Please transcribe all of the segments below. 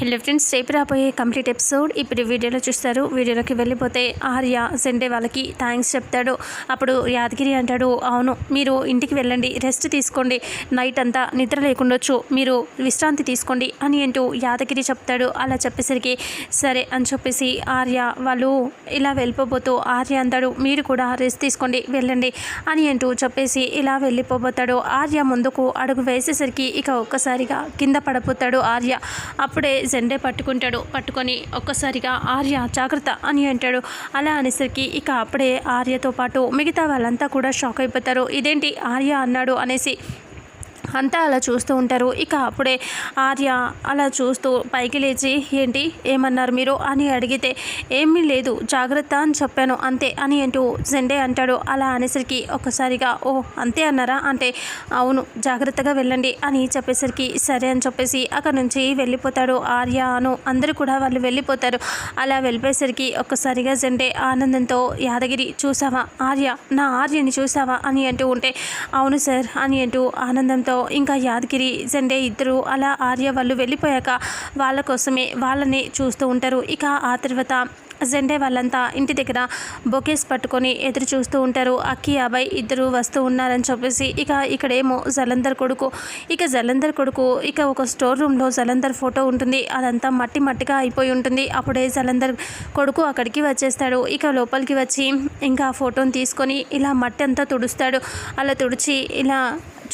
Hello friends రేపు రాబోయే complete episode. ఇప్పుడు వీడియోలో చూస్తారు వీడియోలోకి వెళ్ళిపోతే ఆర్య సెండే వాళ్ళకి థ్యాంక్స్ చెప్తాడు. అప్పుడు యాదగిరి అంటాడు అవును మీరు ఇంటికి వెళ్ళండి రెస్ట్ తీసుకోండి నైట్ అంతా నిద్ర లేకుండొచ్చు మీరు విశ్రాంతి తీసుకోండి అని అంటూ యాదగిరి చెప్తాడు. అలా చెప్పేసరికి సరే అని చెప్పేసి ఆర్య వాళ్ళు ఇలా వెళ్ళిపోబోతూ ఆర్య అంటాడు మీరు కూడా రెస్ట్ తీసుకోండి వెళ్ళండి అని అంటూ చెప్పేసి ఇలా వెళ్ళిపోబోతాడు. ఆర్య ముందుకు అడుగు వేసేసరికి ఇక ఒక్కసారిగా కింద పడిపోతాడు ఆర్య. అప్పుడే జెండే పట్టుకుంటాడు. పట్టుకొని ఒక్కసారిగా ఆర్య జాగ్రత్త అని అంటాడు. అలా అనేసరికి ఇక అప్పుడే ఆర్యతో పాటు మిగతా వాళ్ళంతా కూడా షాక్ అయిపోతారు. ఇదేంటి ఆర్య అన్నాడు అనేసి అంతా అలా చూస్తూ ఉంటారు. ఇక అప్పుడే ఆర్య అలా చూస్తూ పైకి లేచి ఏంటి? ఏమన్నారు మీరు? అని అడిగితే ఏమీ లేదు. జాగ్రత్త అని చెప్పాను. అంతే అని అంటూ జెండే అంటాడు. అలా అనేసరికి ఒక్కసారిగా ఓ అంతే అన్నారా? అంటే అవును జాగ్రత్తగా వెళ్ళండి అని చెప్పేసరికి సరే అని చెప్పేసి అక్కడ నుంచి వెళ్ళిపోతాడు ఆర్య అను. అందరూ కూడా వాళ్ళు వెళ్ళిపోతారు. అలా వెళ్ళిపోయేసరికి ఒక్కసారిగా జెండే ఆనందంతో యాదగిరి చూసావా ఆర్య నా ఆర్యని చూసావా అని అంటూ ఉంటే అవును సార్ అని అంటూ ఆనందంతో ఇంకా యాదగిరి జెండే ఇద్దరు అలా ఆర్య వాళ్ళు వెళ్ళిపోయాక వాళ్ళ కోసమే వాళ్ళని చూస్తూ ఉంటారు. ఇక ఆ తర్వాత జెండే వాళ్ళంతా ఇంటి దగ్గర బొకేస్ పట్టుకొని ఎదురు చూస్తూ ఉంటారు. అక్కి అబ్బాయి ఇద్దరు వస్తూ ఉన్నారని చెప్పేసి ఇక ఇక్కడేమో జలంధర్ కొడుకు. ఇక జలంధర్ కొడుకు ఇక ఒక స్టోర్ రూమ్లో జలంధర్ ఫోటో ఉంటుంది. అదంతా మట్టి మట్టిగా అయిపోయి ఉంటుంది. అప్పుడే జలంధర్ కొడుకు అక్కడికి వచ్చేస్తాడు. ఇక లోపలికి వచ్చి ఇంకా ఆ ఫోటోని తీసుకొని ఇలా మట్టి అంతా తుడుస్తాడు. అలా తుడిచి ఇలా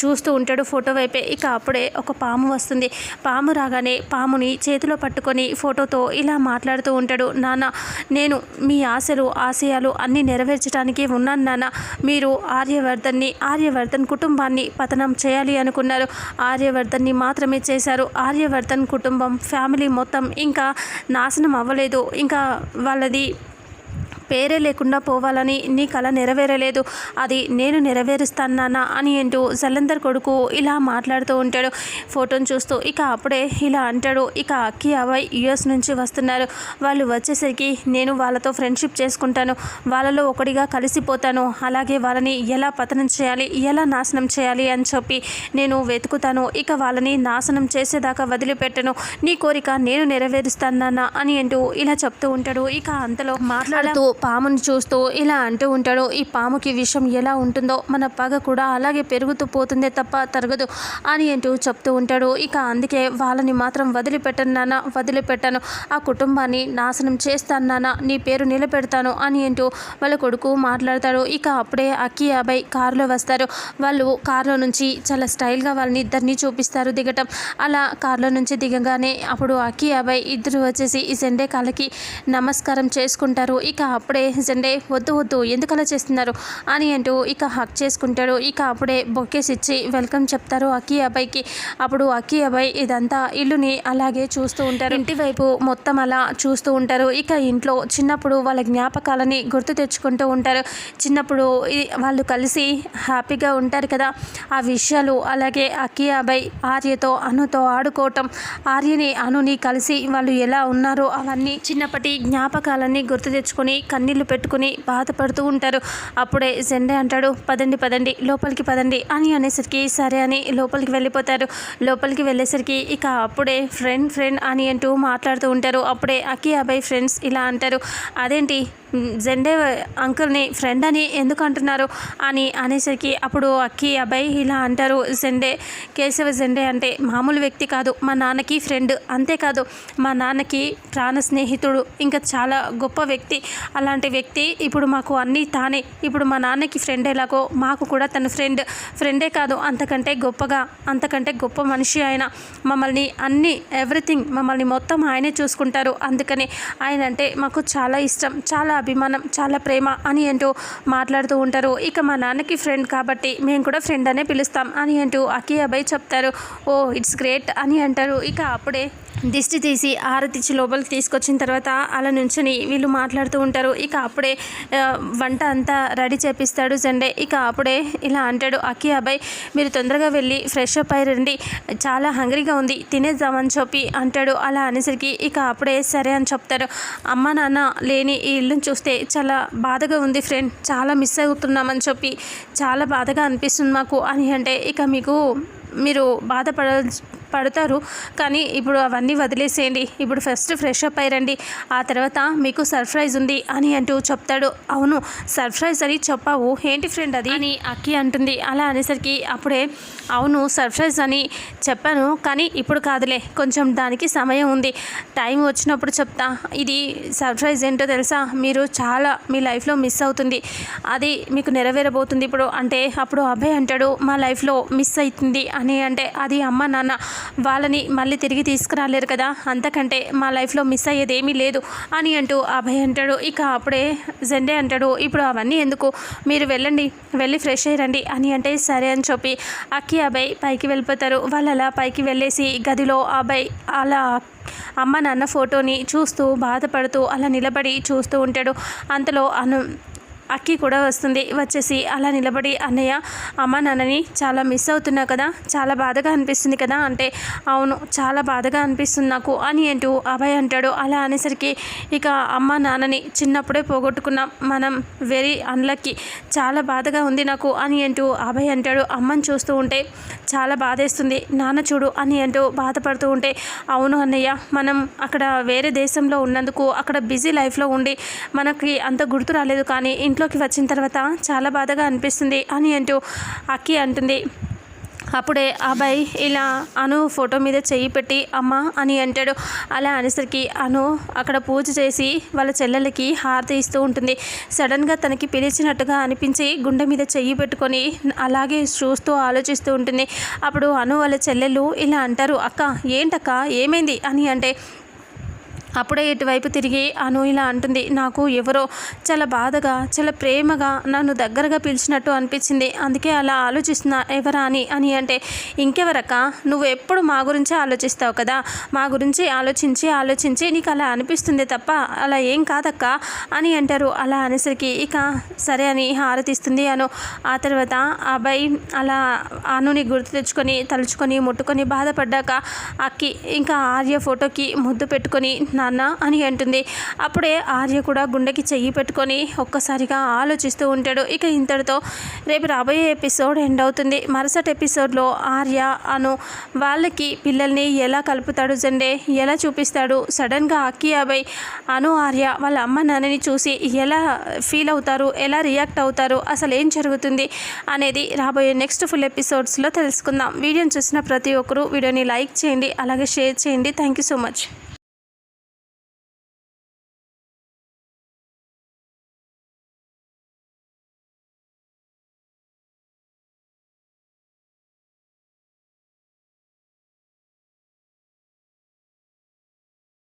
చూస్తూ ఉంటాడు ఫోటో వైపే. ఇక అప్పుడే ఒక పాము వస్తుంది. పాము రాగానే పాముని చేతిలో పట్టుకొని ఫోటోతో ఇలా మాట్లాడుతూ ఉంటాడు. నాన్న నేను మీ ఆశలు ఆశయాలు అన్నీ నెరవేర్చడానికి ఉన్నాను నాన్న. మీరు ఆర్యవర్ధన్ని ఆర్యవర్ధన్ కుటుంబాన్ని పతనం చేయాలి అనుకున్నారు. ఆర్యవర్ధన్ని మాత్రమే చేశారు. ఆర్యవర్ధన్ కుటుంబం ఫ్యామిలీ మొత్తం ఇంకా నాశనం అవ్వలేదు. ఇంకా వాళ్ళది పేరే లేకుండా పోవాలని నీ కళ నెరవేరలేదు. అది నేను నెరవేరుస్తాను నాన్న అని అంటూ జలంధర్ కొడుకు ఇలా మాట్లాడుతూ ఉంటాడు. ఫోటోని చూస్తూ ఇక అప్పుడే ఇలా అంటాడు. ఇక అక్కి అవాయ్ యుఎస్ నుంచి వస్తున్నారు. వాళ్ళు వచ్చేసరికి నేను వాళ్ళతో ఫ్రెండ్షిప్ చేసుకుంటాను. వాళ్ళలో ఒకటిగా కలిసిపోతాను అలాగే వాళ్ళని ఎలా పతనం చేయాలి ఎలా నాశనం చేయాలి అని చెప్పి నేను వెతుకుతాను. ఇక వాళ్ళని నాశనం చేసేదాకా వదిలిపెట్టను. నీ కోరిక నేను నెరవేరుస్తాను నాన్న అని అంటూ ఇలా చెప్తూ ఉంటాడు. ఇక అంతలో మాట్లాడుతూ పాముని చూస్తూ ఇలా అంటూ ఉంటాడు ఈ పాముకి విషం ఎలా ఉంటుందో మన పగ కూడా అలాగే పెరుగుతూ పోతుందే తప్ప తరగదు అని అంటూ చెప్తూ ఉంటాడు. ఇక అందుకే వాళ్ళని మాత్రం వదిలిపెట్టను నాన్న వదిలిపెట్టాను. ఆ కుటుంబాన్ని నాశనం చేస్తాను నాన్న నీ పేరు నిలబెడతాను అని అంటూ వాళ్ళ కొడుకు మాట్లాడతాడు. ఇక అప్పుడే అక్కి అబ్బాయి కారులో వస్తారు. వాళ్ళు కారులో నుంచి చాలా స్టైల్గా వాళ్ళని ఇద్దరిని చూపిస్తారు దిగటం. అలా కారులో నుంచి దిగగానే అప్పుడు అక్కి అబ్బాయి ఇద్దరు వచ్చేసి ఈ సెండే కాళ్ళకి నమస్కారం చేసుకుంటారు. ఇక అప్పుడే జెండే వద్దు వద్దు ఎందుకు అలా చేస్తున్నారు? అని అంటూ ఇక హక్ చేసుకుంటాడు. ఇక అప్పుడే బొకేస్ ఇచ్చి వెల్కమ్ చెప్తారు అక్కి అబ్బాయికి. అప్పుడు అక్కి అబ్బాయి ఇదంతా ఇల్లుని అలాగే చూస్తూ ఉంటారు. ఇంటి వైపు మొత్తం అలా చూస్తూ ఉంటారు. ఇక ఇంట్లో చిన్నప్పుడు వాళ్ళ జ్ఞాపకాలని గుర్తు తెచ్చుకుంటూ ఉంటారు. చిన్నప్పుడు వాళ్ళు కలిసి హ్యాపీగా ఉంటారు కదా. ఆ విషయాలు అలాగే అక్కి అబ్బాయి ఆర్యతో అనుతో ఆడుకోవటం ఆర్యని అనుని కలిసి వాళ్ళు ఎలా ఉన్నారో అవన్నీ చిన్నప్పటి జ్ఞాపకాలన్నీ గుర్తు తెచ్చుకొని కన్నీళ్ళు పెట్టుకుని బాధపడుతూ ఉంటారు. అప్పుడే జెండే అంటాడు పదండి పదండి లోపలికి పదండి అని అనేసరికి సరే అని లోపలికి వెళ్ళిపోతారు. లోపలికి వెళ్ళేసరికి ఇక అప్పుడే ఫ్రెండ్ ఫ్రెండ్ అని అంటూ మాట్లాడుతూ ఉంటారు. అప్పుడే అకి అబ్బాయి ఫ్రెండ్స్ ఇలా అంటారు. అదేంటి జెండే అంకుల్ని ఫ్రెండ్ అని ఎందుకు అంటున్నారు? అని అనేసరికి అప్పుడు అక్కి అబ్బాయి ఇలా అంటారు. జెండే కేశవ జెండే అంటే మామూలు వ్యక్తి కాదు. మా నాన్నకి ఫ్రెండ్ అంతేకాదు మా నాన్నకి ప్రాణ స్నేహితుడు ఇంకా చాలా గొప్ప వ్యక్తి. అలా అలాంటి వ్యక్తి ఇప్పుడు మాకు అన్నీ తానే. ఇప్పుడు మా నాన్నకి ఫ్రెండ్ ఎలాగో మాకు కూడా తన ఫ్రెండ్ ఫ్రెండే కాదు. అంతకంటే గొప్పగా అంతకంటే గొప్ప మనిషి ఆయన. మమ్మల్ని అన్ని ఎవ్రీథింగ్ మమ్మల్ని మొత్తం ఆయనే చూసుకుంటారు. అందుకని ఆయన అంటే మాకు చాలా ఇష్టం చాలా అభిమానం చాలా ప్రేమ అని అంటూ మాట్లాడుతూ ఉంటారు. ఇక మా నాన్నకి ఫ్రెండ్ కాబట్టి మేము కూడా ఫ్రెండ్ అనే పిలుస్తాం అని అంటూ అఖీ అబ్బాయి చెప్తారు. ఓ ఇట్స్ గ్రేట్ అని అంటారు. ఇక అప్పుడే దిష్టి తీసి ఆరతిచ్చి లోపలికి తీసుకొచ్చిన తర్వాత అలా నుంచుని వీళ్ళు మాట్లాడుతూ ఉంటారు. ఇక అప్పుడే వంట అంతా రెడీ చేపిస్తాడు జండే. ఇక అప్పుడే ఇలా అంటాడు అక్కి అబ్బాయి మీరు తొందరగా వెళ్ళి ఫ్రెష్ అప్ అయి రండి. చాలా హంగ్రీగా ఉంది తినేద్దామని చెప్పి అంటాడు. అలా అనేసరికి ఇక అప్పుడే సరే అని చెప్తారు. అమ్మ నాన్న లేని ఈ ఇల్లుని చూస్తే చాలా బాధగా ఉంది ఫ్రెండ్. చాలా మిస్ అవుతున్నామని చెప్పి చాలా బాధగా అనిపిస్తుంది మాకు అని అంటే ఇక మీకు మీరు బాధపడ పడతారు. కానీ ఇప్పుడు అవన్నీ వదిలేసేయండి. ఇప్పుడు ఫస్ట్ ఫ్రెష్ అప్ అయ్యండి ఆ తర్వాత మీకు సర్ప్రైజ్ ఉంది అని అంటూ చెప్తాడు. అవును సర్ప్రైజ్ అని చెప్పావు. ఏంటి ఫ్రెండ్ అది? అని అక్కి అంటుంది. అలా అనేసరికి అప్పుడే అవును సర్ప్రైజ్ అని చెప్పాను కానీ ఇప్పుడు కాదులే. కొంచెం దానికి సమయం ఉంది. టైం వచ్చినప్పుడు చెప్తా. ఇది సర్ప్రైజ్ ఏంటో తెలుసా? మీరు చాలా మీ లైఫ్లో మిస్ అవుతుంది. అది మీకు నెరవేరబోతుంది ఇప్పుడు. అంటే అప్పుడు అభయ్ అంటాడు మా లైఫ్లో మిస్ అవుతుంది అని. అంటే అది అమ్మ నాన్న వాళ్ళని మళ్ళీ తిరిగి తీసుకురాలేరు కదా అంతకంటే మా లైఫ్లో మిస్ అయ్యేది ఏమీ లేదు అని అంటూ అభయ్ అంటాడు. ఇక అప్పుడే జెండే అంటాడు ఇప్పుడు అవన్నీ ఎందుకు? మీరు వెళ్ళండి వెళ్ళి ఫ్రెష్ అయ్యండి అని అంటే సరే అని చెప్పి అక్కి అభయ్ పైకి వెళ్ళిపోతారు. వాళ్ళు అలా పైకి వెళ్ళేసి గదిలో అభయ్ అలా అమ్మ నాన్న ఫోటోని చూస్తూ బాధపడుతూ అలా నిలబడి చూస్తూ ఉంటాడు. అంతలో అను అక్కి కూడా వస్తుంది. వచ్చేసి అలా నిలబడి అన్నయ్య అమ్మ నాన్నని చాలా మిస్ అవుతున్నా కదా చాలా బాధగా అనిపిస్తుంది కదా అంటే అవును చాలా బాధగా అనిపిస్తుంది నాకు అని అంటూ అభయ్ అంటాడు. అలా అనేసరికి ఇక అమ్మ నాన్నని చిన్నప్పుడే పోగొట్టుకున్నాం. మనం వెరీ అన్లక్కీ. చాలా బాధగా ఉంది నాకు అని అంటూ అభయ్ అంటాడు. అమ్మని చూస్తూ ఉంటే చాలా బాధేస్తుంది. నాన్న చూడు అని అంటూ బాధపడుతూ ఉంటే అవును అన్నయ్య మనం అక్కడ వేరే దేశంలో ఉన్నందుకు అక్కడ బిజీ లైఫ్లో ఉండి మనకి అంత గుర్తు రాలేదు కానీ ఇంట్లోకి వచ్చిన తర్వాత చాలా బాధగా అనిపిస్తుంది అని అంటూ అక్కి అంటుంది. అప్పుడే అబ్బాయి ఇలా అను ఫోటో మీద చెయ్యి పెట్టి అమ్మ అని అంటాడు. అలా అనేసరికి అను అక్కడ పూజ చేసి వాళ్ళ చెల్లెలకి హారతి ఇస్తూ ఉంటుంది. సడన్గా తనకి పిలిచినట్టుగా అనిపించి గుండె మీద చెయ్యి పెట్టుకొని అలాగే చూస్తూ ఆలోచిస్తూ ఉంటుంది. అప్పుడు అను వాళ్ళ చెల్లెలు ఇలా అంటారు అక్క ఏంటక్క ఏమైంది? అని అంటే అప్పుడే ఇటువైపు తిరిగి అను ఇలా అంటుంది నాకు ఎవరో చాలా బాధగా చాలా ప్రేమగా నన్ను దగ్గరగా పిలిచినట్టు అనిపించింది. అందుకే అలా ఆలోచిస్తున్నా ఎవరా అని అని అంటే ఇంకెవరక్క? నువ్వు ఎప్పుడు మా గురించి ఆలోచిస్తావు కదా? మా గురించి ఆలోచించి ఆలోచించి నీకు అలా అనిపిస్తుంది తప్ప అలా ఏం కాదక్క? అని అంటారు. అలా అనేసరికి ఇక సరే అని హారతిస్తుంది అను. ఆ తర్వాత ఆ అబ్బాయి అలా అనుని గుర్తు తెచ్చుకొని తలుచుకొని ముట్టుకొని బాధపడ్డాక అక్కి ఇంకా ఆర్య ఫోటోకి ముద్దు పెట్టుకొని నాన్న అని అంటుంది. అప్పుడే ఆర్య కూడా గుండెకి చెయ్యి పెట్టుకొని ఒక్కసారిగా ఆలోచిస్తూ ఉంటాడు. ఇక ఇంతటితో రేపు రాబోయే ఎపిసోడ్ ఎండ్ అవుతుంది. మరుసటి ఎపిసోడ్లో ఆర్య అను వాళ్ళకి పిల్లల్ని ఎలా కలుపుతాడు జండే? ఎలా చూపిస్తాడు? సడన్గా అక్కి అబ్బాయి అను ఆర్య వాళ్ళ అమ్మ నాన్నని చూసి ఎలా ఫీల్ అవుతారు? ఎలా రియాక్ట్ అవుతారు? అసలు ఏం జరుగుతుంది? అనేది రాబోయే నెక్స్ట్ ఫుల్ ఎపిసోడ్స్లో తెలుసుకుందాం. వీడియోని చూసిన ప్రతి ఒక్కరూ వీడియోని లైక్ చేయండి అలాగే షేర్ చేయండి. Thank you so much.